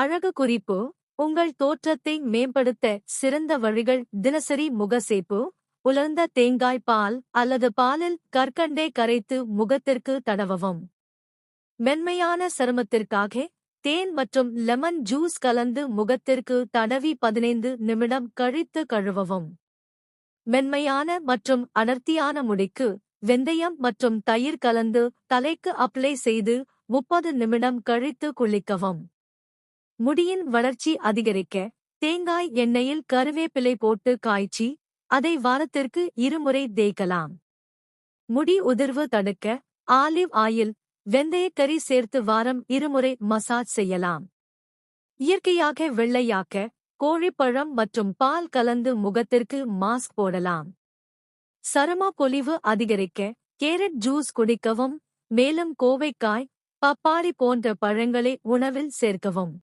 அழகு குறிப்பு உங்கள் தோற்றத்தை மேம்படுத்த சிறந்த வழிகள் தினசரி முகசேப்பு உலர்ந்த தேங்காய் பால் அல்லது பாலில் கற்கண்டை கரைத்து முகத்திற்கு தடவவும். மென்மையான சருமத்திற்காக தேன் மற்றும் லெமன் ஜூஸ் கலந்து முகத்திற்கு தடவி பதினைந்து நிமிடம் கழித்து கழுவவும். மென்மையான மற்றும் அடர்த்தியான முடிக்கு வெந்தயம் மற்றும் தயிர் கலந்து தலைக்கு அப்ளை செய்து முப்பது நிமிடம் கழித்து குளிக்கவும். முடியின் வளர்ச்சி அதிகரிக்க தேங்காய் எண்ணெயில் கருவேப்பிலை போட்டு காய்ச்சி அதை வாரத்திற்கு இருமுறை தேய்க்கலாம். முடி உதிர்வு தடுக்க ஆலிவ் ஆயில் வெந்தயக்கறி சேர்த்து வாரம் இருமுறை மசாஜ் செய்யலாம். இயற்கையாக வெள்ளையாக்க கோழிப்பழம் மற்றும் பால் கலந்து முகத்திற்கு மாஸ்க் போடலாம். சரும பொலிவு அதிகரிக்க கேரட் ஜூஸ் குடிக்கவும் மேலும் கோவைக்காய் பப்பாளி போன்ற பழங்களை உணவில் சேர்க்கவும்.